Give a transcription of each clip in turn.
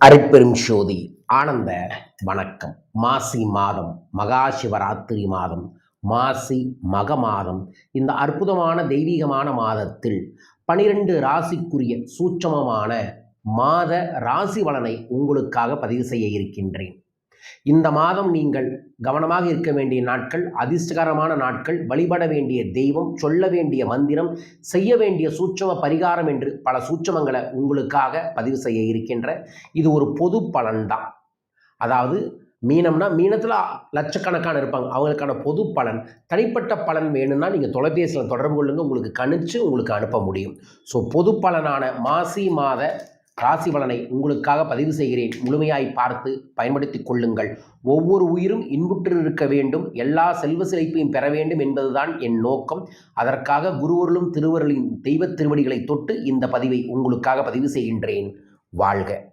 அருட்பெரும் சோதி ஆனந்த வணக்கம். மாசி மாதம் மகா சிவராத்திரி மாதம் மாசி மக மாதம் இந்த அற்புதமான தெய்வீகமான மாதத்தில் பனிரெண்டு ராசிக்குரிய சூட்சமமான மாத ராசி பலனை உங்களுக்காக பதிவு செய்ய இருக்கின்றேன். இந்த மாதம் நீங்கள் கவனமாக இருக்க வேண்டிய நாட்கள் அதிர்ஷ்டகரமான நாட்கள் வழிபட வேண்டிய தெய்வம் சொல்ல வேண்டிய மந்திரம் செய்ய வேண்டிய சூட்சம பரிகாரம் என்று பல சூட்சமங்களை உங்களுக்காக பதிவு செய்ய இருக்கின்ற இது ஒரு பொது பலன்தான். அதாவது மீனம்னா மீனத்தில் லட்சக்கணக்கான இருப்பாங்க. அவங்களுக்கான பொது பலன் தனிப்பட்ட பலன் வேணும்னா நீங்கள் தொலைபேசியில் தொடர்பு கொள்ளுங்க உங்களுக்கு கணிச்சு உங்களுக்கு அனுப்ப முடியும். ஸோ பொது பலனான மாசி மாத ராசி பலனை உங்களுக்காக பதிவு செய்கிறேன். முழுமையாய் பார்த்து பயன்படுத்திக் கொள்ளுங்கள். ஒவ்வொரு உயிரும் இன்புற்று இருக்க வேண்டும். எல்லா செல்வ சிலைப்பையும் பெற வேண்டும் என்பதுதான் என் நோக்கம். அதற்காக குருவருளும் திருவருளின் தெய்வத் திருவடிகளை தொட்டு இந்த பதிவை உங்களுக்காக பதிவு செய்கின்றேன். வாழ்க.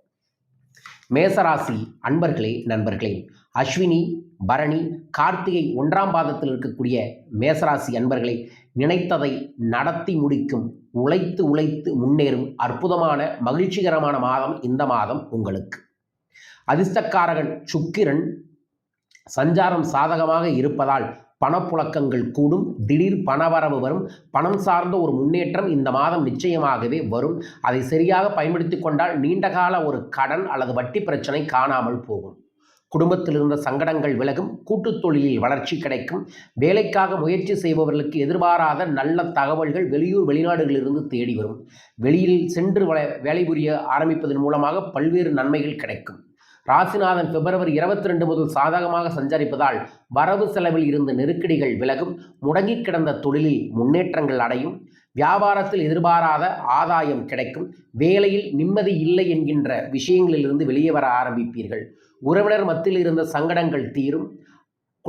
மேசராசி அன்பர்களே நண்பர்களே அஸ்வினி பரணி கார்த்திகை ஒன்றாம் பாதத்தில் இருக்கக்கூடிய மேசராசி அன்பர்களை நினைத்ததை நடத்தி முடிக்கும் உழைத்து உழைத்து முன்னேறும் அற்புதமான மகிழ்ச்சிகரமான மாதம் இந்த மாதம் உங்களுக்கு. அதிர்ஷ்டக்காரகன் சுக்கிரன் சஞ்சாரம் சாதகமாக இருப்பதால் பணப்புழக்கங்கள் கூடும் திடீர் பணவரவு வரும் பணம் சார்ந்த ஒரு முன்னேற்றம் இந்த மாதம் நிச்சயமாகவே வரும். அதை சரியாக பயன்படுத்தி கொண்டால் நீண்டகால ஒரு கடன் அல்லது வட்டி பிரச்சனை காணாமல் போகும். குடும்பத்தில் இருந்த சங்கடங்கள் விலகும் கூட்டுத் தொழிலில் வளர்ச்சி கிடைக்கும். வேலைக்காக முயற்சி செய்பவர்களுக்கு எதிர்பாராத நல்ல தகவல்கள் வெளியூர் வெளிநாடுகளிலிருந்து தேடி வரும். வெளியில் சென்று வேலை புரிய ஆரம்பிப்பதன் மூலமாக பல்வேறு நன்மைகள் கிடைக்கும். ராசிநாதன் பிப்ரவரி இருபத்தி ரெண்டு முதல் சாதகமாக சஞ்சரிப்பதால் வரவு செலவில் இருந்த நெருக்கடிகள் விலகும் முடங்கி கிடந்த தொழிலில் முன்னேற்றங்கள் அடையும். வியாபாரத்தில் எதிர்பாராத ஆதாயம் கிடைக்கும். வேலையில் நிம்மதி இல்லை என்கின்ற விஷயங்களிலிருந்து வெளியே வர ஆரம்பிப்பீர்கள். உறவினர் மத்தியில் இருந்த சங்கடங்கள் தீரும்.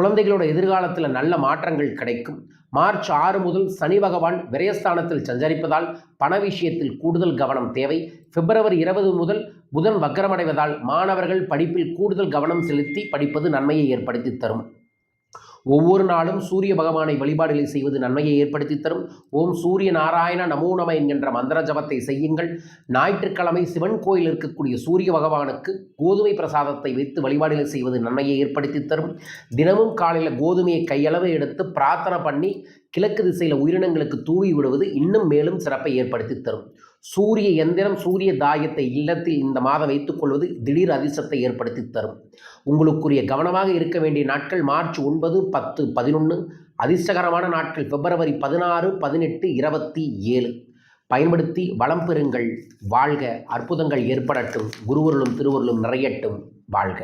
குழந்தைகளோட எதிர்காலத்தில் நல்ல மாற்றங்கள் கிடைக்கும். மார்ச் ஆறு முதல் சனி பகவான் விரயஸ்தானத்தில் சஞ்சரிப்பதால் பண விஷயத்தில் கூடுதல் கவனம் தேவை. பிப்ரவரி இருபது முதல் புதன் வக்கரமடைவதால் மாணவர்கள் படிப்பில் கூடுதல் கவனம் செலுத்தி படிப்பது நன்மையை ஏற்படுத்தி தரும். ஒவ்வொரு நாளும் சூரிய பகவானை வழிபாடுகளை செய்வது நன்மையை ஏற்படுத்தி தரும். ஓம் சூரிய நாராயண நமோ நம என்கின்ற மந்திர ஜபத்தை செய்யுங்கள். ஞாயிற்றுக்கிழமை சிவன் கோயில் இருக்கக்கூடிய சூரிய பகவானுக்கு கோதுமை பிரசாதத்தை வைத்து வழிபாடுகள் செய்வது நன்மையை ஏற்படுத்தி தரும். தினமும் காலையில் கோதுமையை கையளவு எடுத்து பிரார்த்தனை பண்ணி கிழக்கு திசையில் உயிரினங்களுக்கு தூவி விடுவது இன்னும் மேலும் சிறப்பை ஏற்படுத்தி தரும். சூரிய எந்திரம் சூரிய தாயத்தை இல்லத்தில் இந்த மாதம் வைத்துக் கொள்வது திடீர் அதிர்ஷ்டத்தை ஏற்படுத்தி தரும். உங்களுக்குரிய கவனமாக இருக்க வேண்டிய நாட்கள் மார்ச் ஒன்பது பத்து பதினொன்று அதிர்ஷ்டகரமான நாட்கள் பிப்ரவரி பதினாறு பதினெட்டு இருபத்தி ஏழு. பயன்படுத்தி வளம் பெறுங்கள் வாழ்க அற்புதங்கள் ஏற்படட்டும் குருவருளும் திருவருளும் நிறையட்டும் வாழ்க.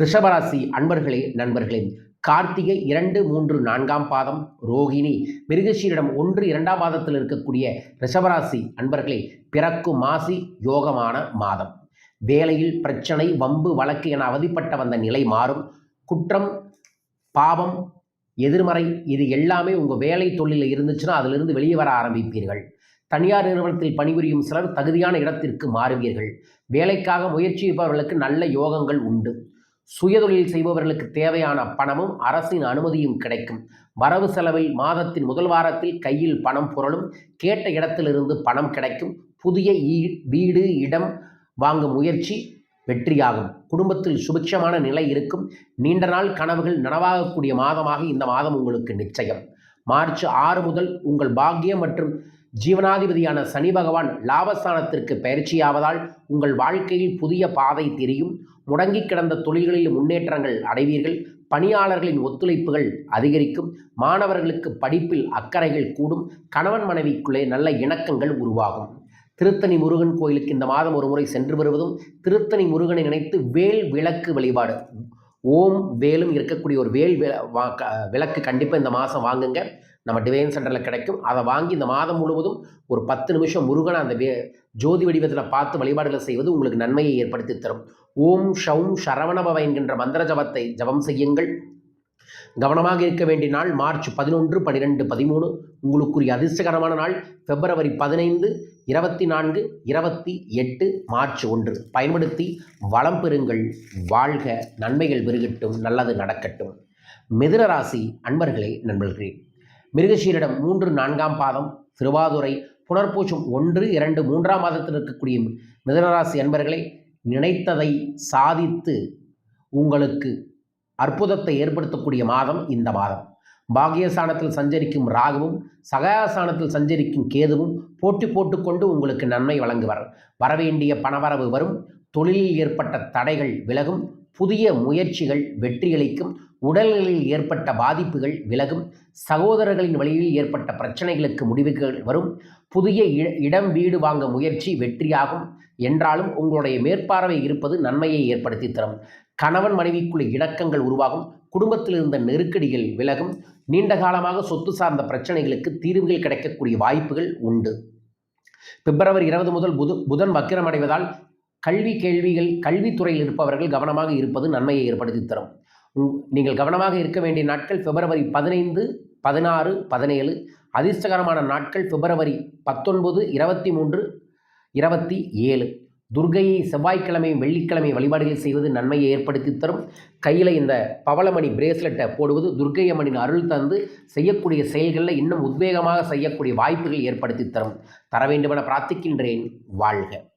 ரிஷபராசி அன்பர்களே நண்பர்களே கார்த்திகை இரண்டு மூன்று நான்காம் பாதம் ரோகிணி. மிருகஷீரிடம் ஒன்று இரண்டாம் பாதத்தில் இருக்கக்கூடிய ரிஷபராசி அன்பர்களே பிறக்கும் மாசி யோகமான மாதம். வேலையில் பிரச்சனை வம்பு வழக்கு என அவதிப்பட்ட வந்த நிலை மாறும். குற்றம் பாவம் எதிர்மறை இது எல்லாமே உங்கள் வேலை தொழிலில் இருந்துச்சுன்னா அதிலிருந்து வெளியே வர ஆரம்பிப்பீர்கள். தனியார் நிறுவனத்தில் பணிபுரியும் சிலர் தகுதியான இடத்திற்கு மாறுவீர்கள். வேலைக்காக முயற்சிப்பவர்களுக்கு நல்ல யோகங்கள் உண்டு. சுயதொழில் செய்பவர்களுக்கு தேவையான பணமும் அரசின் அனுமதியும் கிடைக்கும். வரவு செலவில் மாதத்தின் முதல் வாரத்தில் கையில் பணம் புரளும். கேட்ட இடத்திலிருந்து பணம் கிடைக்கும். புதிய ஈ- வீடு இடம் வாங்கும் முயற்சி வெற்றியாகும். குடும்பத்தில் சுபிக்ஷமான நிலை இருக்கும். நீண்ட நாள் கனவுகள் நனவாகக்கூடிய மாதமாக இந்த மாதம் உங்களுக்கு நிச்சயம். மார்ச் ஆறு முதல் உங்கள் பாக்கியம் மற்றும் ஜீவனாதிபதியான சனி பகவான் லாபஸ்தானத்திற்கு பயிற்சியாவதால் உங்கள் வாழ்க்கையில் புதிய பாதை தெரியும். முடங்கி கிடந்த தொழில்களில் முன்னேற்றங்கள் அடைவீர்கள். பணியாளர்களின் ஒத்துழைப்புகள் அதிகரிக்கும். மாணவர்களுக்கு படிப்பில் அக்கறைகள் கூடும். கணவன் மனைவிக்குள்ளே நல்ல இணக்கங்கள் உருவாகும். திருத்தணி முருகன் கோயிலுக்கு இந்த மாதம் ஒரு முறை சென்று வருவதும் திருத்தணி முருகனை நினைத்து வேல் விளக்கு வழிபாடு. ஓம் வேலும் இருக்கக்கூடிய ஒரு வேல் வா- க- விளக்கு கண்டிப்பாக இந்த மாதம் வாங்குங்க. நம்ம டிவைன் சென்டரில் கிடைக்கும். அதை வாங்கி இந்த மாதம் முழுவதும் ஒரு பத்து நிமிஷம் முருகனை அந்த வே ஜோதி வடிவத்தில் பார்த்து வழிபாடுகளை செய்வது உங்களுக்கு நன்மையை ஏற்படுத்தி தரும். ஓம் ஷவும் சரவணபவ என்கின்ற மந்திர ஜபத்தை ஜபம் செய்யுங்கள். கவனமாக இருக்க வேண்டிய நாள் மார்ச் பதினொன்று பன்னிரெண்டு பதிமூணு. உங்களுக்குரிய அதிர்ஷ்டகரமான நாள் பிப்ரவரி பதினைந்து இருபத்தி நான்கு இருபத்தி எட்டு மார்ச் ஒன்று. பயன்படுத்தி வளம் பெறுங்கள். வாழ்க. நன்மைகள் பெருகட்டும். நல்லது நடக்கட்டும். மிதுன ராசி அன்பர்களே நண்பர்களே. மிருகசீரிடம் மூன்று நான்காம் பாதம் திருவாதுரை புனர்பூசம் ஒன்று இரண்டு மூன்றாம் மாதத்தில் இருக்கக்கூடிய மிதனராசி அன்பர்களை நினைத்ததை சாதித்து உங்களுக்கு அற்புதத்தை ஏற்படுத்தக்கூடிய மாதம் இந்த மாதம். பாகியஸ்தானத்தில் சஞ்சரிக்கும் ராகுவும் சகாயஸ்தானத்தில் சஞ்சரிக்கும் கேதுவும் போட்டி போட்டுக்கொண்டு உங்களுக்கு நன்மை வழங்குவர். வரவேண்டிய பணவரவு வரும் தொழிலில் ஏற்பட்ட தடைகள் விலகும் புதிய முயற்சிகள் வெற்றியளிக்கும் உடல்நிலையில் ஏற்பட்ட பாதிப்புகள் விலகும் சகோதரர்களின் வழியில் ஏற்பட்ட பிரச்சனைகளுக்கு முடிவுகள் வரும் புதிய இடம் வீடு வாங்க முயற்சி வெற்றியாகும் என்றாலும் உங்களுடைய மேற்பார்வை இருப்பது நன்மையை ஏற்படுத்தி தரும். கணவன் மனைவிக்குள்ள இணக்கங்கள் உருவாகும் குடும்பத்தில் இருந்த நெருக்கடிகள் விலகும் நீண்ட காலமாக சொத்து சார்ந்த பிரச்சனைகளுக்கு தீர்வுகள் கிடைக்கக்கூடிய வாய்ப்புகள் உண்டு. பிப்ரவரி இருபது முதல் புது புதன் வக்கிரமடைவதால் கல்வி கேள்விகள் கல்வித்துறையில் இருப்பவர்கள் கவனமாக இருப்பது நன்மையை ஏற்படுத்தி தரும். உங்- நீங்கள் கவனமாக இருக்க வேண்டிய நாட்கள் பிப்ரவரி பதினைந்து பதினாறு பதினேழு அதிர்ஷ்டகரமான நாட்கள் பிப்ரவரி பத்தொன்பது இருபத்தி மூன்று இருபத்தி ஏழு. துர்கையை செவ்வாய்க்கிழமையும் வெள்ளிக்கிழமை வழிபாடுகள் செய்வது நன்மையை ஏற்படுத்தி தரும். கையில் இந்த பவளமணி பிரேஸ்லெட்டை போடுவது துர்க்கை அம்மனின் அருள் தந்து செய்யக்கூடிய செயல்களில் இன்னும் உத்வேகமாக செய்யக்கூடிய வாய்ப்புகள் ஏற்படுத்தி தரும். தர வேண்டுமென பிரார்த்திக்கின்றேன். வாழ்க.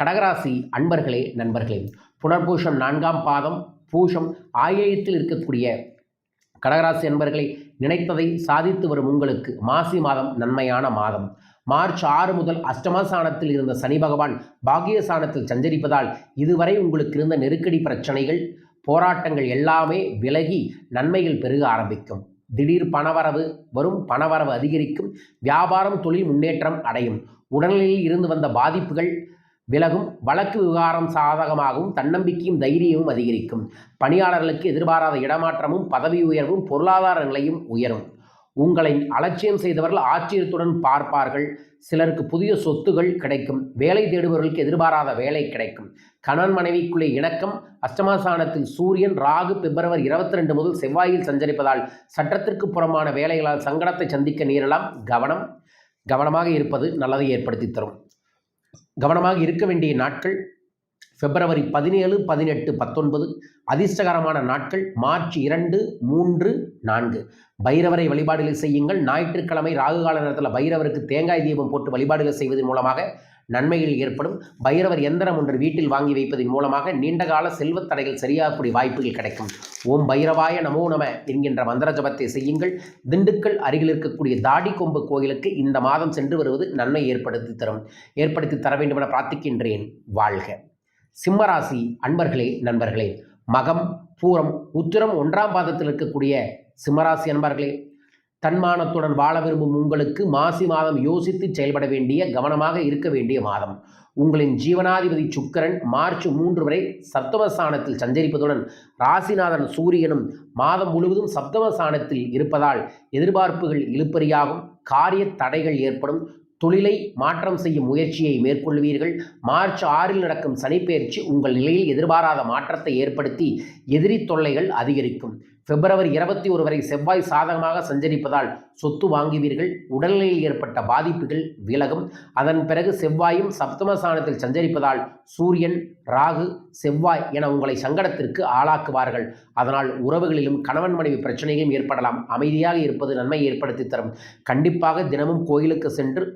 கடகராசி அன்பர்களே நண்பர்களே புனர்பூஷம் நான்காம் பாதம் பூஷம் ஆயத்தில் இருக்கக்கூடிய கடகராசி அன்பர்களை நினைத்ததை சாதித்து வரும் உங்களுக்கு மாசி மாதம் நன்மையான மாதம். மார்ச் ஆறு முதல் அஷ்டமஸ்தானத்தில் இருந்த சனி பகவான் பாக்கியஸ்தானத்தில் சஞ்சரிப்பதால் இதுவரை உங்களுக்கு இருந்த நெருக்கடி பிரச்சனைகள் போராட்டங்கள் எல்லாமே விலகி நன்மைகள் பெருக ஆரம்பிக்கும். திடீர் பணவரவு வரும் பணவரவு அதிகரிக்கும் வியாபாரம் தொழில் முன்னேற்றம் அடையும். உடல்நிலையில் இருந்து வந்த பாதிப்புகள் விலகும் வழக்கு விவகாரம் சாதகமாகவும் தன்னம்பிக்கையும் தைரியமும் அதிகரிக்கும். பணியாளர்களுக்கு எதிர்பாராத இடமாற்றமும் பதவி உயர்வும் பொருளாதார நிலையும் உயரும். உங்களை அலட்சியம் செய்தவர்கள் ஆச்சரியத்துடன் பார்ப்பார்கள். சிலருக்கு புதிய சொத்துகள் கிடைக்கும். வேலை தேடுபவர்களுக்கு எதிர்பாராத வேலை கிடைக்கும். கணவன் மனைவிக்குள்ளே இணக்கம். அஷ்டமஸ்தானத்தில் சூரியன் ராகு பிப்ரவரி இருபத்தி ரெண்டு முதல் செவ்வாயில் சஞ்சரிப்பதால் சட்டத்திற்கு புறமான வேலைகளால் சங்கடத்தை சந்திக்க நேரலாம். கவனம். கவனமாக இருப்பது நல்லதை ஏற்படுத்தி தரும். கவனமாக இருக்க வேண்டிய நாட்கள் பிப்ரவரி பதினேழு பதினெட்டு பத்தொன்பது அதிர்ஷ்டகரமான நாட்கள் மார்ச் இரண்டு மூன்று நான்கு. பைரவரை வழிபாடுகள் செய்யுங்கள். ஞாயிற்றுக்கிழமை ராகுகால நேரத்தில் பைரவருக்கு தேங்காய் தீபம் போட்டு வழிபாடுகள் செய்வதன் மூலமாக நன்மைகள் ஏற்படும். பைரவர் எந்திரம் ஒன்று வீட்டில் வாங்கி வைப்பதன் மூலமாக நீண்டகால செல்வத் தடைகள் சரியாகக்கூடிய வாய்ப்புகள் கிடைக்கும். ஓம் பைரவாய நமோ நம என்கின்ற மந்திர ஜபத்தை செய்யுங்கள். திண்டுக்கல் அருகில் இருக்கக்கூடிய தாடி கொம்பு கோயிலுக்கு இந்த மாதம் சென்று வருவது நன்மை ஏற்படுத்தி தரும். ஏற்படுத்தி தர வேண்டும் என பிரார்த்திக்கின்றேன். வாழ்க. சிம்மராசி அன்பர்களே நண்பர்களே மகம் பூரம் உத்திரம் ஒன்றாம் பாதத்தில் இருக்கக்கூடிய சிம்மராசி அன்பர்களே தன்மானத்துடன் வாழ விரும்பும் உங்களுக்கு மாசி மாதம் யோசித்து செயல்பட வேண்டிய கவனமாக இருக்க வேண்டிய மாதம். உங்களின் ஜீவனாதிபதி சுக்கிரன் மார்ச் மூன்று வரை சப்தமஸ்தானத்தில் சஞ்சரிப்பதுடன் ராசிநாதன் சூரியனும் மாதம் முழுவதும் சப்தமஸ்தானத்தில் இருப்பதால் எதிர்பார்ப்புகள் இழுப்பறியாகும் காரிய தடைகள் ஏற்படும் தொழிலை மாற்றம் செய்யும் முயற்சியை மேற்கொள்வீர்கள். மார்ச் ஆறில் நடக்கும் சனிப்பெயர்ச்சி உங்கள் நிலையில் எதிர்பாராத மாற்றத்தை ஏற்படுத்தி எதிரி தொல்லைகள் அதிகரிக்கும். பிப்ரவரி இருபத்தி ஒரு வரை செவ்வாய் சாதகமாக சஞ்சரிப்பதால் சொத்து வாங்குவீர்கள் உடல்நிலையில் ஏற்பட்ட பாதிப்புகள் விலகும். அதன் பிறகு செவ்வாயும் சப்தமஸ்தானத்தில் சஞ்சரிப்பதால் சூரியன் ராகு செவ்வாய் என உங்களை சங்கடத்திற்கு ஆளாக்குவார்கள். அதனால் உறவுகளிலும் கணவன் மனைவி பிரச்சனைகளும் ஏற்படலாம். அமைதியாக இருப்பது நன்மை ஏற்படுத்தி தரும். கண்டிப்பாக தினமும் கோயிலுக்கு சென்று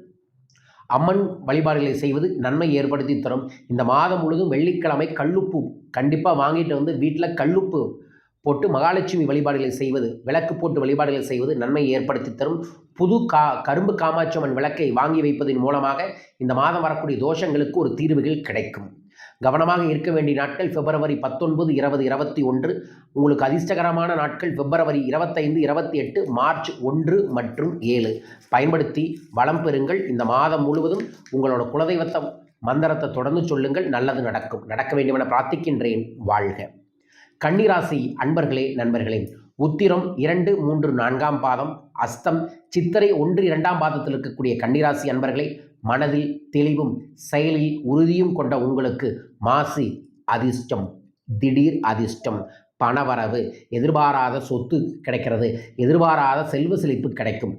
அம்மன் வழிபாடுகளை செய்வது நன்மை ஏற்படுத்தி தரும். இந்த மாதம் முழுதும் வெள்ளிக்கிழமை கல்லுப்பு கண்டிப்பாக வாங்கிட்டு வந்து வீட்டில் கல்லுப்பு போட்டு மகாலட்சுமி வழிபாடுகளை செய்வது விளக்கு போட்டு வழிபாடுகளை செய்வது நன்மை ஏற்படுத்தி தரும். புது கா கரும்பு காமாட்சியம்மன் விளக்கை வாங்கி வைப்பதன் மூலமாக இந்த மாதம் வரக்கூடிய தோஷங்களுக்கு ஒரு தீர்வுகள் கிடைக்கும். கவனமாக இருக்க வேண்டிய நாட்கள் பிப்ரவரி பத்தொன்பது இருபது இருபத்தி ஒன்று. உங்களுக்கு அதிர்ஷ்டகரமான நாட்கள் பிப்ரவரி இருபத்தைந்து இருபத்தி எட்டு மார்ச் ஒன்று மற்றும் ஏழு. பயன்படுத்தி வளம் பெறுங்கள். இந்த மாதம் முழுவதும் உங்களோட குலதெய்வத்தை மந்திரத்தை தொடர்ந்து சொல்லுங்கள். நல்லது நடக்கும். நடக்க வேண்டுமென பிரார்த்திக்கின்றேன். வாழ்க. கன்னிராசி அன்பர்களே நண்பர்களே உத்திரம் இரண்டு மூன்று நான்காம் பாதம் அஸ்தம் சித்திரை ஒன்று இரண்டாம் பாதத்தில் இருக்கக்கூடிய கன்னிராசி அன்பர்களே மனதில் தெளிவும் செயலில் உறுதியும் கொண்ட உங்களுக்கு மாசி அதிர்ஷ்டம் திடீர் அதிர்ஷ்டம் பணவரவு எதிர்பாராத சொத்து கிடைக்கிறது எதிர்பாராத செல்வ செழிப்பு கிடைக்கும்.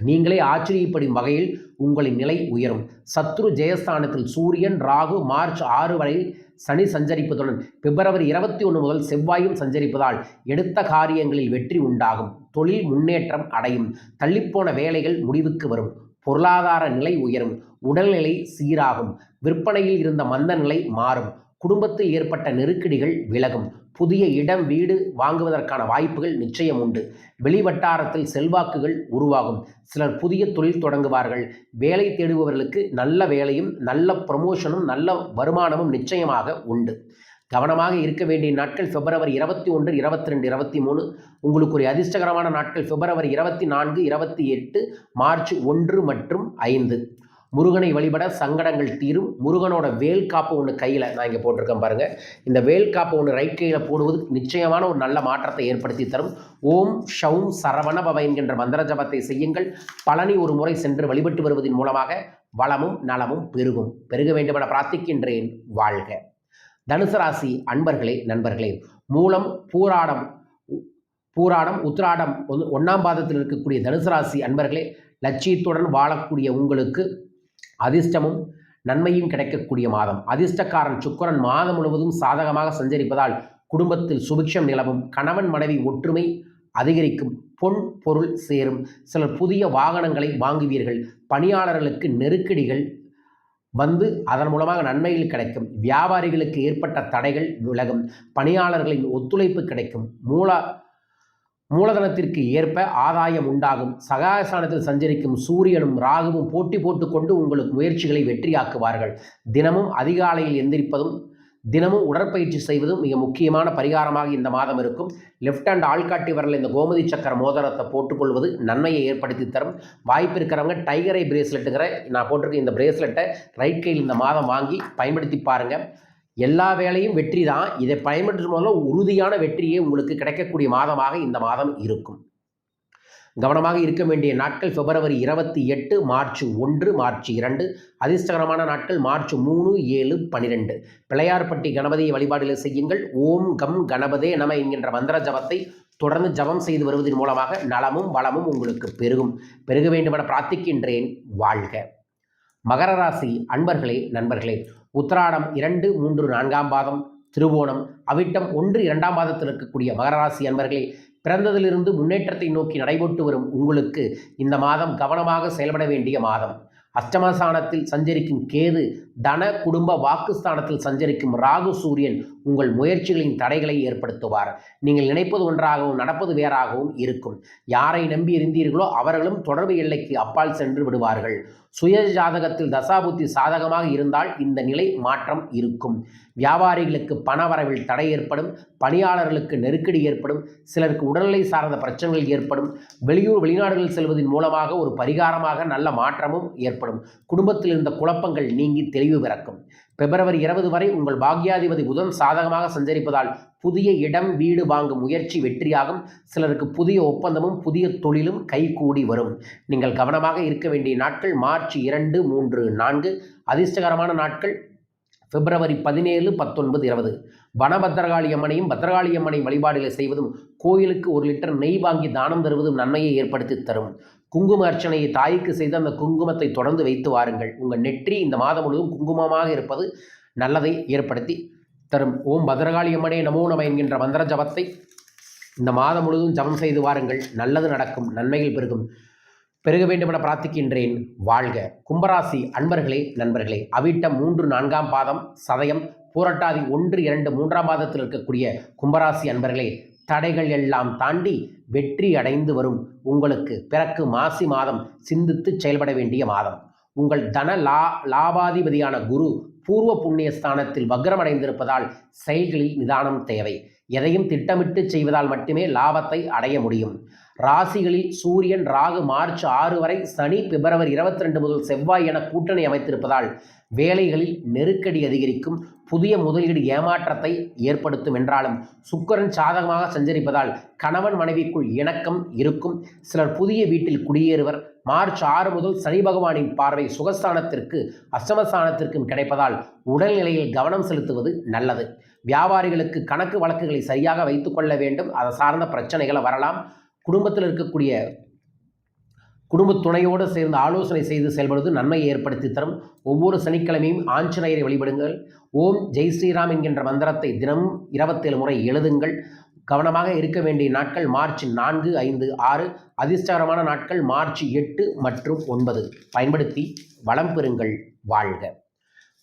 நீங்களே ஆச்சரியப்படும் வகையில் உங்களின் நிலை உயரும். சத்ரு ஜெயஸ்தானத்தில் சூரியன் ராகு மார்ச் ஆறு வரை சனி சஞ்சரிப்பதுடன் பிப்ரவரி இருபத்தி ஒன்று முதல் செவ்வாயும் சஞ்சரிப்பதால் எடுத்த காரியங்களில் வெற்றி உண்டாகும். தொழில் முன்னேற்றம் அடையும். தள்ளிப்போன வேலைகள் முடிவுக்கு வரும். பொருளாதார நிலை உயரும். உடல்நிலை சீராகும். விற்பனையில் இருந்த மந்த நிலை மாறும். குடும்பத்தில் ஏற்பட்ட நெருக்கடிகள் விலகும். புதிய இடம் வீடு வாங்குவதற்கான வாய்ப்புகள் நிச்சயம் உண்டு. வெளிவட்டாரத்தில் செல்வாக்குகள் உருவாகும். சிலர் புதிய தொழில் தொடங்குவார்கள். வேலை தேடுபவர்களுக்கு நல்ல வேலையும் நல்ல ப்ரமோஷனும் நல்ல வருமானமும் நிச்சயமாக உண்டு. கவனமாக இருக்க வேண்டிய நாட்கள் பிப்ரவரி இருபத்தி ஒன்று இருபத்தி ரெண்டு இருபத்தி மூணு. உங்களுக்கு ஒரு அதிர்ஷ்டகரமான நாட்கள் பிப்ரவரி இருபத்தி நான்கு இருபத்தி எட்டு மார்ச் ஒன்று மற்றும் ஐந்து. முருகனை வழிபட சங்கடங்கள் தீரும். முருகனோட வேல் காப்பு ஒன்று கையில் நான் இங்கே போட்டிருக்கேன் பாருங்கள் இந்த வேல் காப்பு ஒன்று ரைட் கையில் போடுவது நிச்சயமான ஒரு நல்ல மாற்றத்தை ஏற்படுத்தி தரும். ஓம் ஷவும் சரவண பவ என்கின்ற மந்திர ஜபத்தை செய்யுங்கள். பழனி ஒரு முறை சென்று வழிபட்டு வருவதன் மூலமாக வளமும் நலமும் பெருகும். பெருக வேண்டுமென பிரார்த்திக்கின்றேன். வாழ்க. தனுசு ராசி அன்பர்களே நண்பர்களே மூலம் பூராடம் பூராடம் உத்திராடம் ஒன்னு- பாதத்தில் இருக்கக்கூடிய தனுசு ராசி அன்பர்களே லட்சியத்துடன் வாழக்கூடிய உங்களுக்கு அதிர்ஷ்டமும் நன்மையும் கிடைக்கக்கூடிய மாதம். அதிர்ஷ்டக்காரன் சுக்கரன் மாதம் முழுவதும் சாதகமாக சஞ்சரிப்பதால் குடும்பத்தில் சுபிக்ஷம் நிலவும். கணவன் மனைவி ஒற்றுமை அதிகரிக்கும். பொன் பொருள் சேரும். சிலர் புதிய வாகனங்களை வாங்குவீர்கள். பணியாளர்களுக்கு நெருக்கடிகள் வந்து அதன் மூலமாக நன்மைகள் கிடைக்கும். வியாபாரிகளுக்கு ஏற்பட்ட தடைகள் விலகும். பணியாளர்களின் ஒத்துழைப்பு கிடைக்கும். மூல மூலதனத்திற்கு ஏற்ப ஆதாயம் உண்டாகும். சகாயஸ்தானத்தில் சஞ்சரிக்கும் சூரியனும் ராகுவும் போட்டி போட்டுக்கொண்டு உங்களுக்கு முயற்சிகளை வெற்றியாக்குவார்கள். தினமும் அதிகாலையில் எந்திரிப்பதும் தினமும் உடற்பயிற்சி செய்வதும் மிக முக்கியமான பரிகாரமாக இந்த மாதம் இருக்கும். லெஃப்ட் ஹேண்ட் ஆள்காட்டி வரல இந்த கோமதி சக்கர மோதிரத்தை போட்டுக்கொள்வது நன்மையை ஏற்படுத்தி தரும். வாய்ப்பு இருக்கிறவங்க டைகரை பிரேஸ்லெட்டுங்கிற நான் போட்டிருக்க இந்த பிரேஸ்லெட்டை ரைட் கையில் இந்த மாதம் வாங்கி பயன்படுத்தி பாருங்கள் எல்லா வேலையும் வெற்றி தான். இதை பயன்படுத்தும் போதும் உறுதியான வெற்றியே உங்களுக்கு கிடைக்கக்கூடிய மாதமாக இந்த மாதம் இருக்கும். கவனமாக இருக்க வேண்டிய நாட்கள் பிப்ரவரி இருபத்தி எட்டு மார்ச் ஒன்று மார்ச் இரண்டு. அதிர்ஷ்டகரமான நாட்கள் மார்ச் மூணு ஏழு பனிரெண்டு. பிள்ளையார்பட்டி கணபதியை வழிபாடுகளை செய்யுங்கள். ஓம் கம் கணபதே நம என்கின்ற மந்திர ஜபத்தை தொடர்ந்து ஜபம் செய்து வருவதன் மூலமாக நலமும் வளமும் உங்களுக்கு பெருகும். பெருக வேண்டுமென பிரார்த்திக்கின்றேன். வாழ்க. மகர ராசி அன்பர்களே நண்பர்களே உத்தராடம் இரண்டு மூன்று நான்காம் பாதம் திருவோணம் அவிட்டம் ஒன்று இரண்டாம் பாதத்தில் இருக்கக்கூடிய மகராசி அன்பர்களே பிறந்ததிலிருந்து முன்னேற்றத்தை நோக்கி நடைபெற்று வரும் உங்களுக்கு இந்த மாதம் கவனமாக செயல்பட வேண்டிய மாதம். அஷ்டமசானத்தில் சஞ்சரிக்கும் கேது தன குடும்ப வாக்குஸ்தானத்தில் சஞ்சரிக்கும் ராகு சூரியன் உங்கள் முயற்சிகளின் தடைகளை ஏற்படுத்துவார். நீங்கள் நினைப்பது ஒன்றாகவும் நடப்பது வேறாகவும் இருக்கும். யாரை நம்பி இருந்தீர்களோ அவர்களும் தொடர்பு எல்லைக்கு அப்பால் சென்று விடுவார்கள். சுய ஜாதகத்தில் தசாபுத்தி சாதகமாக இருந்தால் இந்த நிலை மாற்றம் இருக்கும். வியாபாரிகளுக்கு பணவரவில் தடை ஏற்படும். பணியாளர்களுக்கு நெருக்கடி ஏற்படும். சிலருக்கு உடல்நிலை சார்ந்த பிரச்சனைகள் ஏற்படும். வெளியூர் வெளிநாடுகள் செல்வதன் மூலமாக ஒரு பரிகாரமாக நல்ல மாற்றமும் ஏற்படும். குடும்பத்தில் இருந்த குழப்பங்கள் நீங்கி தெளிவு பிறக்கும். பிப்ரவரி இருபது வரை உங்கள் பாக்யாதிபதி புதன் சாதகமாக சஞ்சரிப்பதால் புதிய இடம் வீடு வாங்கும் முயற்சி வெற்றியாகும். சிலருக்கு புதிய ஒப்பந்தமும் புதிய தொழிலும் கைகூடி வரும். நீங்கள் கவனமாக இருக்க வேண்டிய நாட்கள் மார்ச் இரண்டு மூன்று நான்கு. அதிர்ஷ்டகரமான நாட்கள் பிப்ரவரி பதினேழு பத்தொன்பது இருபது. வனபத்திரகாளி அம்மனையும் பத்திரகாளி அம்மனை வழிபாடுகளை செய்வதும் கோயிலுக்கு ஒரு லிட்டர் நெய் வாங்கி தானம் தருவதும் நன்மையை ஏற்படுத்தி தரும். குங்கும அர்ச்சனையை தாய்க்கு செய்து அந்த குங்குமத்தை தொடர்ந்து வைத்து வாருங்கள். உங்கள் நெற்றி இந்த மாதம் முழுவதும் குங்குமமாக இருப்பது நல்லதை ஏற்படுத்தி தரும். ஓம் பத்ரகாளி அம்மனே நமோ நம என்கின்ற மந்திர ஜபத்தை இந்த மாதம் முழுவதும் ஜபம் செய்து வாருங்கள். நல்லது நடக்கும் நன்மைகள் பெருகும். பெருக வேண்டுமென பிரார்த்திக்கின்றேன். வாழ்க. கும்பராசி அன்பர்களே நண்பர்களே அவிட்டம் மூன்று நான்காம் பாதம் சதயம் பூரட்டாதி ஒன்று இரண்டு மூன்றாம் பாதத்தில் இருக்கக்கூடிய கும்பராசி அன்பர்களே தடைகள் எல்லாம் தாண்டி வெற்றி அடைந்து வரும். உங்களுக்கு பிறக்கு மாசி மாதம் சிந்தித்து செயல்பட வேண்டிய மாதம். உங்கள் தன லா லாபாதிபதியான குரு பூர்வ புண்ணிய ஸ்தானத்தில் வக்ரமடைந்திருப்பதால் செயல்களில் நிதானம் தேவை. எதையும் திட்டமிட்டு செய்வதால் மட்டுமே லாபத்தை அடைய முடியும். ராசிகளில் சூரியன் ராகு மார்ச் ஆறு வரை சனி பிப்ரவரி இருபத்தி ரெண்டு முதல் செவ்வாய் என கூட்டணி அமைத்திருப்பதால் வேலைகளில் நெருக்கடி அதிகரிக்கும். புதிய முதலீடு ஏமாற்றத்தை ஏற்படுத்தும் என்றாலும் சுக்கரன் சாதகமாக சஞ்சரிப்பதால் கணவன் மனைவிக்குள் இணக்கம் இருக்கும். சிலர் புதிய வீட்டில் குடியேறுவர். மார்ச் ஆறு முதல் சனி பகவானின் பார்வை சுகஸ்தானத்திற்கு அஷ்டமஸ்தானத்திற்கும் கிடைப்பதால் உடல்நிலையில் கவனம் செலுத்துவது நல்லது. வியாபாரிகளுக்கு கணக்கு வழக்குகளை சரியாக வைத்துக்கொள்ள வேண்டும். அதை சார்ந்த பிரச்சனைகளை வரலாம். குடும்பத்தில் இருக்கக்கூடிய குடும்ப துணையோடு சேர்ந்து ஆலோசனை செய்து செயல்படுவது நன்மையை ஏற்படுத்தி தரும். ஒவ்வொரு சனிக்கிழமையும் ஆஞ்சநேயரை வழிபடுங்கள். ஓம் ஜெய் ஸ்ரீராம் என்கின்ற மந்திரத்தை தினமும் இருபத்தேழு முறை எழுதுங்கள். கவனமாக இருக்க வேண்டிய நாட்கள் மார்ச் நான்கு ஐந்து ஆறு. அதிர்ஷ்டகரமான நாட்கள் மார்ச் எட்டு மற்றும் ஒன்பது. பயன்படுத்தி வளம் பெறுங்கள். வாழ்க.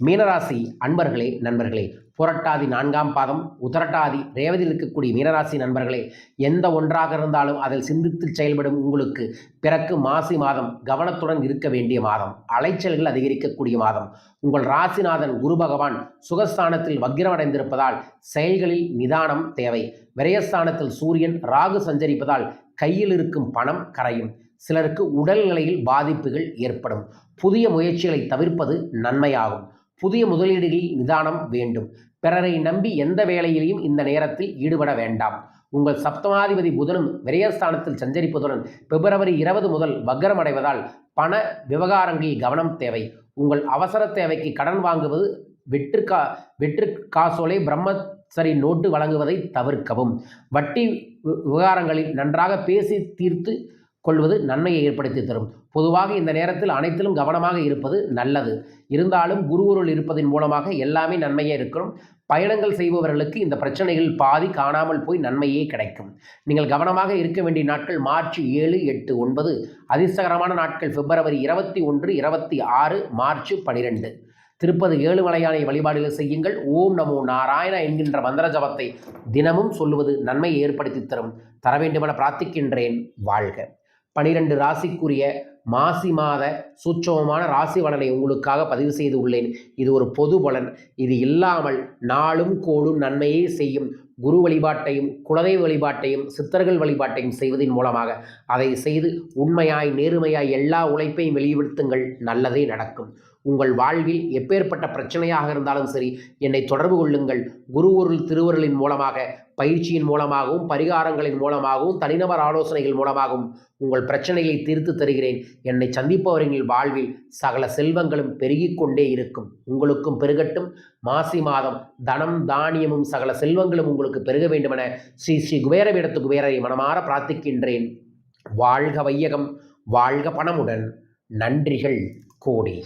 மீனராசி அன்பர்களே நண்பர்களே புரட்டாதி நான்காம் பாதம் உதரட்டாதி ரேவதியில் இருக்கக்கூடிய மீனராசி நண்பர்களே எந்த ஒன்றாக இருந்தாலும் அதில் சிந்தித்து செயல்படும் உங்களுக்கு பிறக்கு மாசி மாதம் கவனத்துடன் இருக்க வேண்டிய மாதம் அலைச்சல்கள் அதிகரிக்கக்கூடிய மாதம். உங்கள் ராசிநாதன் குரு பகவான் சுகஸ்தானத்தில் வக்கிரமடைந்திருப்பதால் செயல்களில் நிதானம் தேவை. விரயஸ்தானத்தில் சூரியன் ராகு சஞ்சரிப்பதால் கையில் இருக்கும் பணம் கரையும். சிலருக்கு உடல்நிலையில் பாதிப்புகள் ஏற்படும். புதிய முயற்சிகளை தவிர்ப்பது நன்மையாகும். புதிய முதலீடுகளில் நிதானம் வேண்டும். பிறரை நம்பி எந்த வேலையிலையும் இந்த நேரத்தில் ஈடுபட வேண்டாம். உங்கள் சப்தமாதிபதி புதனும் விரயஸ்தானத்தில் சஞ்சரிப்பதுடன் பிப்ரவரி இருபது முதல் வக்கரமடைவதால் பண விவகாரங்களில் கவனம் தேவை. உங்கள் அவசர தேவைக்கு கடன் வாங்குவது வெற்று கா வெற்று காசோலை பிரம்மசரி நோட்டு வழங்குவதை தவிர்க்கவும். வட்டி விவகாரங்களில் நன்றாக பேசி தீர்த்து கொள்வது நன்மையை ஏற்படுத்தி தரும். பொதுவாக இந்த நேரத்தில் அனைத்திலும் கவனமாக இருப்பது நல்லது. இருந்தாலும் குருவருள் இருப்பதன் மூலமாக எல்லாமே நன்மையே இருக்கும் பயணங்கள் செய்பவர்களுக்கு இந்த பிரச்சனைகள் பாதி காணாமல் போய் நன்மையே கிடைக்கும். நீங்கள் கவனமாக இருக்க வேண்டிய நாட்கள் மார்ச் ஏழு எட்டு ஒன்பது. அதிர்ஷ்டகரமான நாட்கள் பிப்ரவரி இருபத்தி ஒன்று இருபத்தி ஆறு மார்ச் பனிரெண்டு. திருப்பதி ஏழுமலையானை வழிபாடுகள் செய்யுங்கள். ஓம் நமோ நாராயண என்கின்ற மந்திர ஜபத்தை தினமும் சொல்லுவது நன்மையை ஏற்படுத்தி தரும். தர வேண்டுமென பிரார்த்திக்கின்றேன். வாழ்க. பனிரெண்டு ராசிக்குரிய மாசி மாத சூட்சமமான ராசி பலனை உங்களுக்காக பதிவு செய்து உள்ளேன். இது ஒரு பொது பலன். இது இல்லாமல் நாளும் கோடும் நன்மையே செய்யும். குரு வழிபாட்டையும் குலதெய்வ வழிபாட்டையும் சித்தர்கள் வழிபாட்டையும் செய்வதன் மூலமாக அதை செய்து உண்மையாய் நேர்மையாய் எல்லா உழைப்பையும் வெளிப்படுத்துங்கள். நல்லதே நடக்கும். உங்கள் வாழ்வில் எப்பேற்பட்ட பிரச்சனையாக இருந்தாலும் சரி என்னை தொடர்பு கொள்ளுங்கள். குருவருள் திருவருளின் மூலமாக பயிற்சியின் மூலமாகவும் பரிகாரங்களின் மூலமாகவும் தனிநபர் ஆலோசனைகள் மூலமாகவும் உங்கள் பிரச்சனைகளை தீர்த்து தருகிறேன். என்னை சந்திப்பவர்களின் வாழ்வில் சகல செல்வங்களும் பெருகிக் கொண்டே இருக்கும். உங்களுக்கும் பெருகட்டும். மாசி மாதம் தனம் தானியமும் சகல செல்வங்களும் உங்களுக்கு பெருக வேண்டுமென ஸ்ரீ ஸ்ரீ குபேரவிடத்து குபேரரை மனமாற பிரார்த்திக்கின்றேன். வாழ்க வையகம் வாழ்க பணமுடன். நன்றிகள் கோடி.